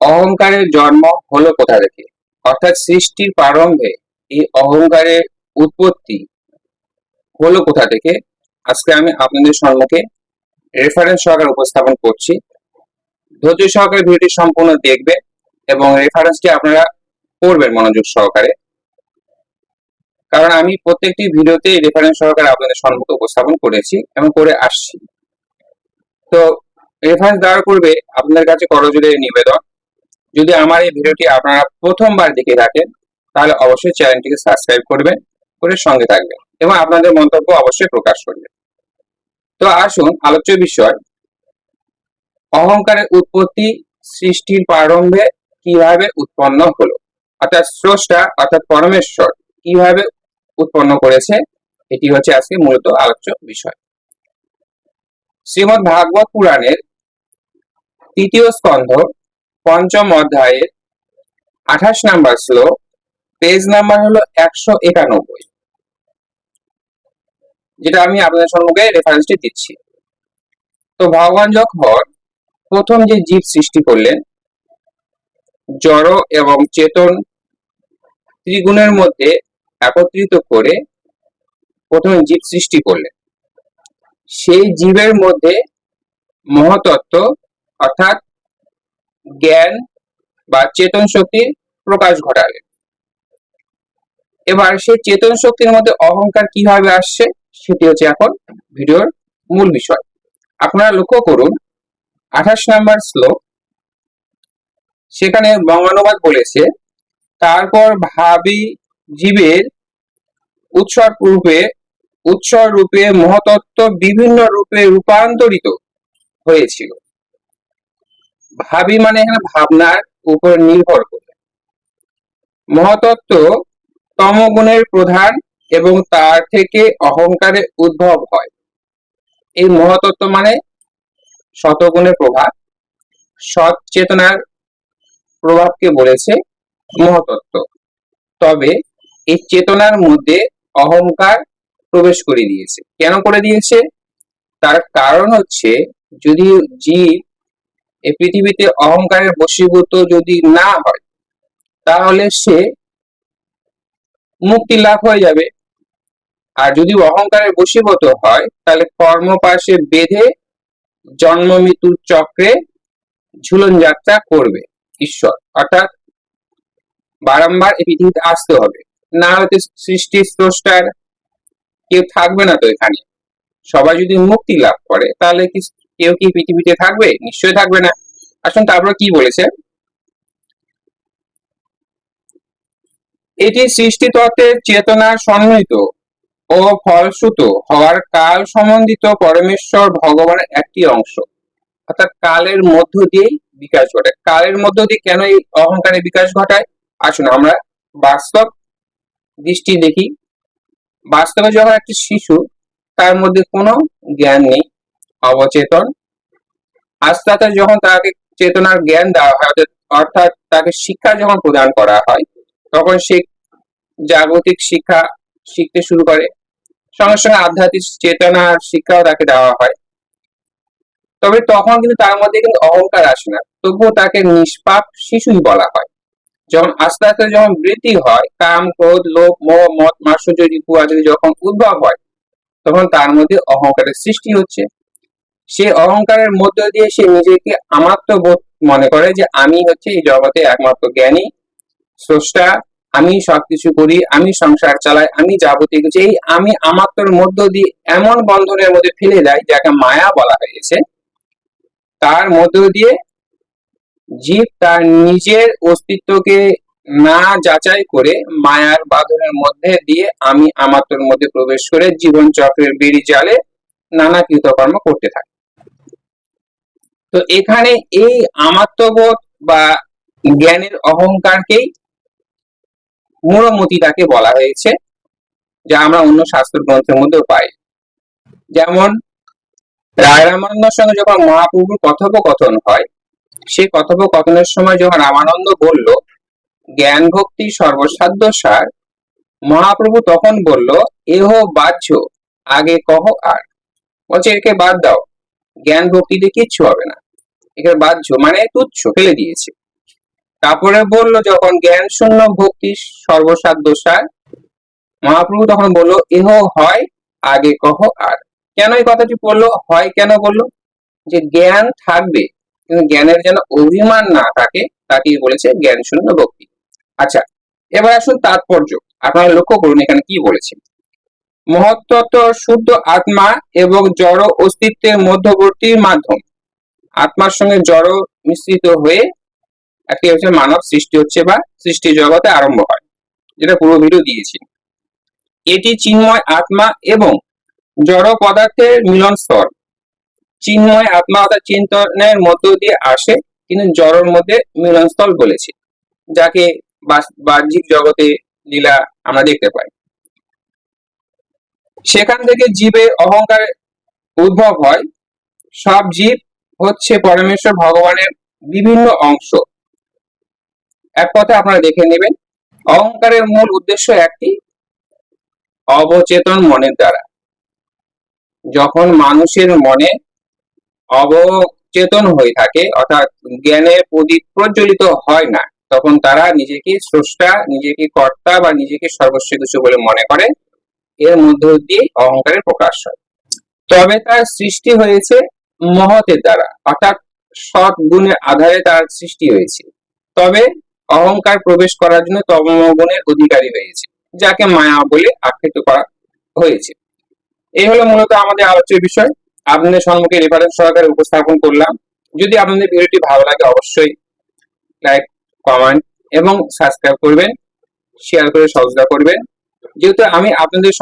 অহংকারের জন্ম হলো কোথা থেকে? অর্থাৎ সৃষ্টির প্রারম্ভে এই অহংকারের উৎপত্তি হলো কোথা থেকে? আজকে আমি আপনাদের সম্মুখে রেফারেন্স সহকারে উপস্থাপন করছি। ধৈর্য সহকারে ভিডিওটি সম্পূর্ণ দেখবে এবং রেফারেন্সটি আপনারা পড়বেন মনোযোগ সহকারে। কারণ আমি প্রত্যেকটি ভিডিওতে রেফারেন্স সহকারে আপনাদের সম্মুখে উপস্থাপন করেছি এবং করে আসছি। তো রেফারেন্স দেওয়ার পূর্বে আপনাদের কাছে করজোরে নিবেদন। যদি আমার এই ভিডিওটি আপনারা প্রথমবার দেখে থাকেন, তাহলে অবশ্যই চ্যানেলটিকে সাবস্ক্রাইব করবেন, করে সঙ্গে থাকবেন এবং আপনাদের মন্তব্য অবশ্যই প্রকাশ করবেন। তো আসুন আলোচ্য বিষয়, অহংকারের উৎপত্তি সৃষ্টির প্রারম্ভে কীভাবে উৎপন্ন হলো? অর্থাৎ স্রষ্টা, অর্থাৎ পরমেশ্বর কীভাবে উৎপন্ন করেছে? এটি হচ্ছে আজকে মূলত আলোচ্য বিষয়। শ্রীমৎ ভাগবত পুরাণের তৃতীয় স্কন্ধ পঞ্চম অধ্যায়ের আঠাশ নাম্বার শ্লোক পেজ নাম্বার হলো একশো একানব্বই। যেটা আমি আপনাদের সম্মুখে রেফারেন্সটি দিচ্ছি। তো ভগবান যখন প্রথম যে জীব সৃষ্টি করলেন, জড় এবং চেতন ত্রিগুণের মধ্যে একত্রিত করে প্রথম জীব সৃষ্টি করলেন। সেই জীবের মধ্যে মহতত্ত্ব অর্থাৎ জ্ঞান বা চেতন শক্তির প্রকাশ ঘটালেন এবার সেই চেতন শক্তির মধ্যে অহংকার কীভাবে আসছে, সেটি হচ্ছে এখন ভিডিওর মূল বিষয়। আপনারা লক্ষ্য করুন, আঠাশ নাম্বার শ্লোক, সেখানে বঙ্গানুবাদ বলেছে, তারপর ভাবি জীবের উৎসর রূপে উৎসর রূপে মহতত্ত্ব বিভিন্ন রূপে রূপান্তরিত হয়েছিল। ভাবি মানে এখানে ভাবনার উপর নির্ভর করে। মহতত্ত্ব তমগুণের প্রধান এবং তার থেকে অহংকারের উদ্ভব হয়। এই মহতত্ত্ব মানে শতগুণের প্রভাব। সৎ চেতনার প্রভাবকে বলেছে মহতত্ত্ব। তবে এই চেতনার মধ্যে অহংকার প্রবেশ করে দিয়েছে। কেন করে দিয়েছে? তার কারণ হচ্ছে যদি জীব এই পৃথিবীতে অহংকারের বশীভূত যদি না হয়, তাহলে সে মুক্তি লাভ হয়ে যাবে। আর যদি অহংকারের বশীভূত হয়, তাহলে কর্মপাশে বেঁধে জন্ম মৃত্যুর চক্রে ঝুলন যাত্রা করবে ঈশ্বর। অর্থাৎ বারংবার এই পৃথিবীতে আসতে হবে। না হয়তো সৃষ্টি স্রষ্টার কেউ থাকবে না তো এখানে। সবাই যদি মুক্তি লাভ করে, তাহলে কি কেউ কি পৃথিবীতে থাকবে? নিশ্চয়ই থাকবে না। আসুন তারপর কি বলেছে? এটি সৃষ্টি তত্ত্বের চেতনা সন্নিহিত ও ফলশ্রুত হওয়ার কাল সম্বন্ধিত পরমেশ্বর ভগবানের একটি অংশ। অর্থাৎ কালের মধ্য দিয়েই বিকাশ ঘটায় কালের মধ্য দিয়ে কেন এই অহংকারের বিকাশ ঘটায়? আসুন আমরা বাস্তব দৃষ্টি দেখি। বাস্তবে যখন একটি শিশু, তার মধ্যে কোনো জ্ঞান নেই। অবচেতন। আস্তে আস্তে যখন তাকে চেতনার জ্ঞান দেওয়া হয়, অর্থাৎ তাকে শিক্ষা যখন প্রদান করা হয়, তখন সে জাগতিক শিক্ষা শিখতে শুরু করে। সঙ্গে সঙ্গে আধ্যাত্মিক চেতনার শিক্ষাও তাকে দেওয়া হয়। তবে তখন কিন্তু তার মধ্যে কিন্তু অহংকার আসে না। তবুও তাকে নিষ্পাপ শিশুই বলা হয়। যখন আস্তে আস্তে যখন বৃদ্ধি হয়, কাম, ক্রোধ, লোভ, মোহ মত মাসুর্য রিপু আদি যখন উদ্ভব হয়, তখন তার মধ্যে অহংকারের সৃষ্টি হচ্ছে। সে অহংকারের মধ্য দিয়ে সে নিজেকে আমাত্ম বোধ মনে করে যে আমি হচ্ছে এই জগতে একমাত্র জ্ঞানী, স্রষ্টা, আমি সবকিছু করি, আমি সংসার চালাই, আমি যাবতীয় কিছু এই আমি আমাত্মর মধ্য দিয়ে এমন বন্ধনের মধ্যে ফেলে যায় যাকে মায়া বলা হয়েছে। তার মধ্য দিয়ে জীব তার নিজের অস্তিত্বকে না যাচাই করে মায়ার বাঁধনের মধ্যে দিয়ে আমি আমাত্মর মধ্যে প্রবেশ করে জীবন চক্রের বিড়ি জালে নানা কৃতকর্ম করতে থাকে। তো এখানে এই আমাত্মবোধ বা জ্ঞানের অহংকারকেই মূঢ়মতি তাকে বলা হয়েছে, যা আমরা অন্য শাস্ত্র গ্রন্থের মধ্যেও পাই। যেমন রায় রামানন্দের সঙ্গে যখন মহাপ্রভুর কথোপকথন হয় সেই কথোপকথনের সময় যখন রামানন্দ বলল জ্ঞান ভক্তি সর্বসাধ্য সার মহাপ্রভু তখন বলল, এহ বাহ্য, আগে কহ আর বলছে, একে বাদ দাও জ্ঞান ভক্তিতে কিচ্ছু হবে না। একে বাহ্য মানে তুচ্ছ, ফেলে দিয়েছে। তারপরে বলল যখন জ্ঞান শূন্য ভক্তি সর্বসাধ্য সার, মহাপ্রভু তখন বলল, এহ, হয়, আগে কহ আর। কেন এই কথাটি বলল? হয় কেন বলল? যে জ্ঞান থাকবে, কিন্তু জ্ঞানের যেন অভিমান না থাকে, তাকেই বলেছে জ্ঞান শূন্য ভক্তি। আচ্ছা এবার আসুন তাৎপর্য। আপনারা লক্ষ্য করুন এখানে কি বলেছে। মহত্তত্ব শুদ্ধ আত্মা এবং জড় অস্তিত্বের মধ্যবর্তী মাধ্যম। আত্মার সঙ্গে জড় মিশ্রিত হয়ে একটি হচ্ছে, মানব সৃষ্টি হচ্ছে বা সৃষ্টি জগতে আরম্ভ হয়, যেটা পূর্ব ভিডিও দিয়েছি। এটি চিন্ময় আত্মা এবং জড় পদার্থের মিলন স্তর। চিন্ময় আত্মা অর্থাৎ চিন্তনের মধ্য দিয়ে আসে, কিন্তু জড়র মধ্যে মিলনস্থল বলেছে, যাকে বাহ্যিক জগতে লীলা আমরা দেখতে পাই। সেখান থেকে জীবের অহংকার উদ্ভব হয়, সব জীব হচ্ছে পরমেশ্বর ভগবানের বিভিন্ন অংশ। এক কথা আপনারা দেখে নেবেন, অহংকারের মূল উদ্দেশ্য একটি, অবচেতন মনের দ্বারা। যখন মানুষের মনে অবচেতন হয়ে থাকে, অর্থাৎ জ্ঞানের প্রদীপ প্রজ্বলিত হয় না, তখন তারা নিজেকে স্রষ্টা, নিজেকে কর্তা বা নিজেকে সর্বস্ব কিছু বলে মনে করে এর মধ্য দিয়ে অহংকারের প্রকাশ হয়। তবে তার সৃষ্টি হয়েছে মহতের দ্বারা অর্থাৎ সৎ গুণের আধারে তার সৃষ্টি হয়েছে। তবে অহংকার প্রবেশ করার জন্য তম গুণের অধিকারী হয়েছে, যাকে মায়া বলে আখ্যায়িত করা হয়েছে। এই হলো মূলত আমাদের আলোচ্য বিষয়। আপনাদের সম্মুখে রেফারেন্স সহকারে উপস্থাপন করলাম। যদি আপনাদের ভিডিওটি ভালো লাগে, অবশ্যই লাইক কমেন্ট এবং সাবস্ক্রাইব করবেন শেয়ার করে সহযোগিতা করবেন। যেহেতু আমি আপনাদের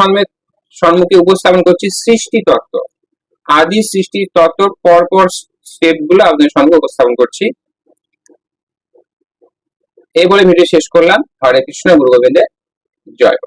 সম্মুখে উপস্থাপন করছি সৃষ্টি তত্ত্ব। আদি সৃষ্টি তত্ত্বর পরপর স্টেপগুলো আপনাদের সঙ্গে উপস্থাপন করছি এই বলে ভিডিও শেষ করলাম হরে কৃষ্ণ গুরু গোবিন্দের জয়।